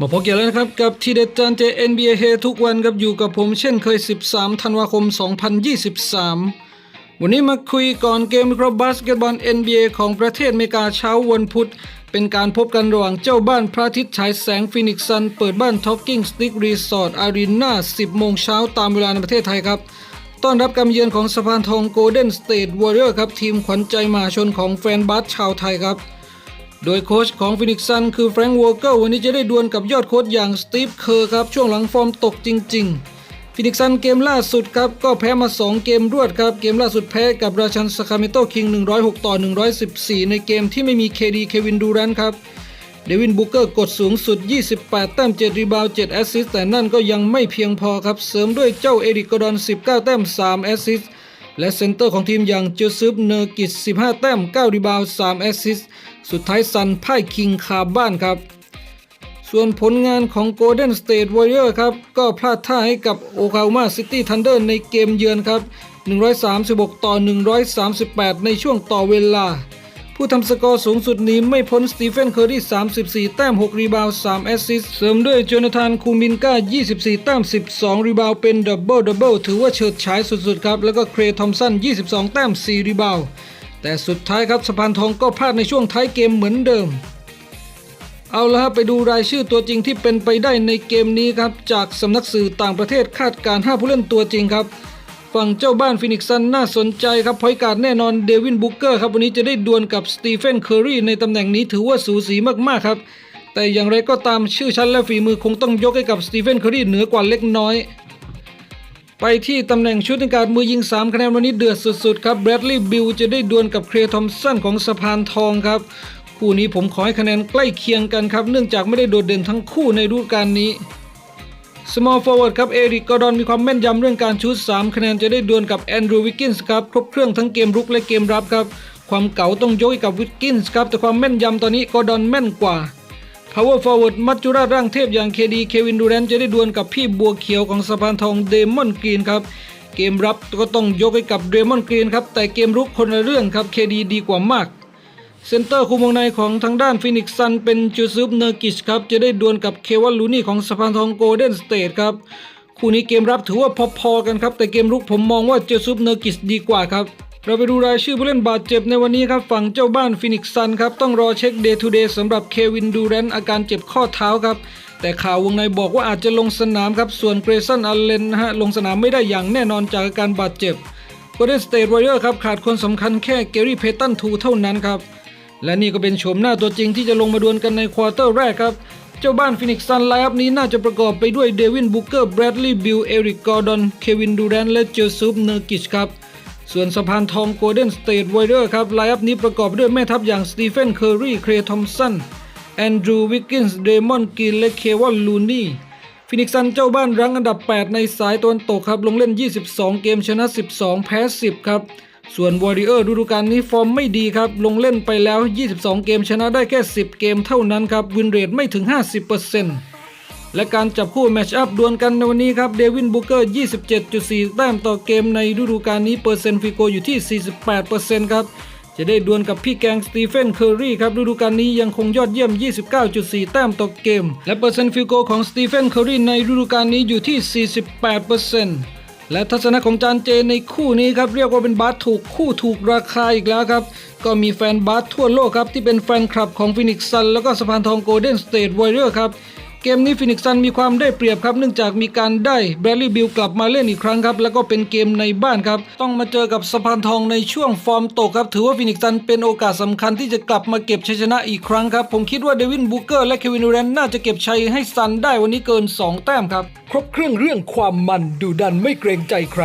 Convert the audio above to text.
มาพบกันแล้วนะครับกับทีเด็ดจานเจ NBA เฮทุกวันครับอยู่กับผมเช่นเคย 13 ธันวาคม 2023 วันนี้มาคุยก่อนเกมคราะห์บาสเกตบอล NBA ของประเทศอเมริกาเช้าวันพุธ เป็นการพบกันระหว่างเจ้าบ้านพระอาทิตย์ฉายแสงฟินิกซ์ซัน เปิดบ้าน Talking Stick Resort Arena 10 โมงเช้าตามเวลาในประเทศไทยครับ ต้อนรับการเยือนของสะพานทอง Golden State Warrior ครับทีมขวัญใจมหาชนของแฟนบาสชาวไทยครับ โดยโค้ชของฟินิกซันคือแฟรงค์วอร์เกอร์วันนี้จะได้ดวลกับยอดโค้ชอย่างสตีฟเคอร์ครับ ช่วงหลังฟอร์มตกจริง ๆ ฟินิกซันเกมล่าสุดครับ ก็แพ้มา 2 เกมรวดครับ เกมล่าสุดแพ้กับราชันสคาเมโตคิง 106 ต่อ 114 ในเกมที่ไม่มีเคดีเควินดูแรนครับเดวินบุกเกอร์กดสูงสุด 28 แต้ม 7 รีบาว 7 แอสซิสต์แต่นั่นก็ยังไม่เพียงพอครับ เสริมด้วยเจ้าเอริกกอดอน 19 แต้ม 3 แอสซิสต์และเซนเตอร์ของทีมอย่างเจอซึฟเนอร์กิต15 แต้ม 9 รีบาว 3 แอสซิสต์ สุดท้ายซันพ่ายคิงคาบ้านครับ ส่วนผลงานของ Golden State Warrior ครับ ก็พลาดท่าให้กับ Oklahoma City Thunder ในเกมเยือนครับ 136 ต่อ 138 ในช่วงต่อเวลา ผู้ทำสกอร์สูงสุดนี้ไม่พ้นสตีเฟนเคอร์รี34 แต้ม 6 รีบาวด์3แอสซิสเสริมด้วยโจนาธานคูมินกา24 แต้ม 12 รีบาวเป็นดับเบิลดับเบิลถือว่าเฉิดฉายสุดๆครับ แล้วก็เครทอมสัน22 แต้ม 4 รีบาว แต่สุดท้ายครับสะพานทองก็พลาดในช่วงท้ายเกมเหมือนเดิม เอาละครับไปดูรายชื่อตัวจริงที่เป็นไปได้ในเกมนี้ครับ จากสำนักสื่อต่างประเทศคาดการ 5 ผู้เล่นตัวจริงครับ ฝั่งเจ้าบ้านฟินิกซ์ซันน่าสนใจครับพอยการแน่นอนเดวินบุกเกอร์ครับวันนี้จะได้ดวลกับสตีเฟนเคอร์รีในตำแหน่งนี้ถือว่าสูสีมากๆครับแต่อย่างไรก็ตามชื่อชั้นและฝีมือคงต้องยกให้กับสตีเฟนเคอร์รีเหนือกว่าเล็กน้อย ไปที่ตำแหน่งชุดในการมือยิง 3 คะแนนวันนี้เดือดสุดๆครับแบรดลีย์บิลจะได้ดวลกับเครทอมสันของสะพานทองครับ คู่นี้ผมขอให้คะแนนใกล้เคียงกันครับ เนื่องจากไม่ได้โดดเด่นทั้งคู่ในฤดูกาลนี้ small forward ครับเอริกกอร์ดอนมีความแม่นยำเรื่องการชูต3คะแนนจะได้ดวลกับแอนดรูวิกกินส์ครับครบเครื่องทั้งเกมรุกและเกมรับครับความเก๋าต้องยกให้กับวิกกินส์ครับแต่ความแม่นยำตอนนี้กอร์ดอนแม่นกว่า power forward มัจจุราชร่างเทพอย่างเคดีเควินดูแรนจะได้ดวลกับพี่บัวเขียวของสะพานทองเดมอนกรีนครับเกมรับก็ต้องยกให้กับเดมอนกรีนครับแต่เกมรุกคนละเรื่องครับเคดีดีกว่ามากเซนเตอร์คุมวงในของทางด้านฟินิกซ์ซันเป็นจูซุปเนอร์กิชครับจะได้ดวลกับเควันลูนี่ของสะพานทองโกลเด้นสเตทครับคู่นี้เกมรับถือว่าพอๆกันครับแต่เกมรุกผมมองว่าจูซุปเนอร์กิชดีกว่าครับ เราไปดูรายชื่อผู้เล่นบาดเจ็บในวันนี้ครับ ฝั่งเจ้าบ้านฟินิกซ์ซันครับ ต้องรอเช็คเดย์ทูเดย์สำหรับเควินดูแรนอาการเจ็บข้อเท้าครับ แต่ข่าววงในบอกว่าอาจจะลงสนามครับ ส่วนเกรซันอัลเลนนะฮะลงสนามไม่ได้อย่างแน่นอนจากอาการบาดเจ็บ Golden State Warrior ครับขาดคนสำคัญแค่เกรี่เพตันทูเท่านั้นครับและนี่ก็เป็นโฉมหน้าตัวจริงที่จะลงมาดวลกันในควอเตอร์แรกครับเจ้าบ้านฟินิกซ์ซันไลน์อัพนี้น่าจะประกอบไปด้วยเดวินบุกเกอร์แบรดลีย์บิลเอริกกอร์ดอนเควินดูแรนและเจอซูปเนอร์กิชครับ ส่วนสะพานทองโกลเด้นสเตทไวเดอร์ครับไลน์อัพนี้ประกอบด้วยแม่ทัพอย่างสตีเฟนเคอร์รีเครทอมสันแอนดรูวิกกินส์เดมอนกินและเควันลูนี่ฟินิกซันเจ้าบ้านรั้งอันดับ 8 ในสายตะวันตกครับ ลงเล่น 22 เกมชนะ 12 แพ้ 10 ครับ ส่วน Warrior ฤดูกาลนี้ฟอร์มไม่ดีครับ ลงเล่นไปแล้ว 22 เกมชนะได้แค่ 10 เกมเท่านั้นครับ วินเรทไม่ถึง 50% และการจับคู่แมชอัพดวลกันในวันนี้ครับเดวินบุกเกอร์ 27.4 แต้มต่อเกมในฤดูกาลนี้เปอร์เซ็นต์ฟิโกอยู่ที่ 48%ครับจะได้ดวลกับพี่แกงสตีเฟนเคอร์รีครับฤดูกาลนี้ยังคงยอดเยี่ยม 29.4 แต้มต่อเกม และเปอร์เซ็นต์ฟิโกของสตีเฟนเคอร์รีในฤดูกาลนี้อยู่ที่ 48%และทัศนะของจานเจในคู่นี้ครับเรียกว่าเป็นบาสถูกคู่ถูกราคาอีกแล้วครับ ก็มีแฟนบาสทั่วโลกครับที่เป็นแฟนคลับของฟินิกซ์ซันแล้วก็สะพานทองโกลเด้นสเตทไวเ r อร์ครับ เกมนี้ฟินิกซันมีความได้เปรียบครับเนื่องจากมีการได้แบรลีย์บิลกลับมาเล่นอีกครั้งครับแล้วก็เป็นเกมในบ้านครับต้องมาเจอกับสะพานทองในช่วงฟอร์มตกครับถือว่าฟินิกซันเป็นโอกาสสำคัญที่จะกลับมาเก็บชัยชนะอีกครั้งครับผมคิดว่าเดวินบูเกอร์และเควินดูแรนน่าจะเก็บชัยให้ซันได้วันนี้เกิน 2 แต้มครับครบเครื่องเรื่องความมันดูดันไม่เกรงใจใคร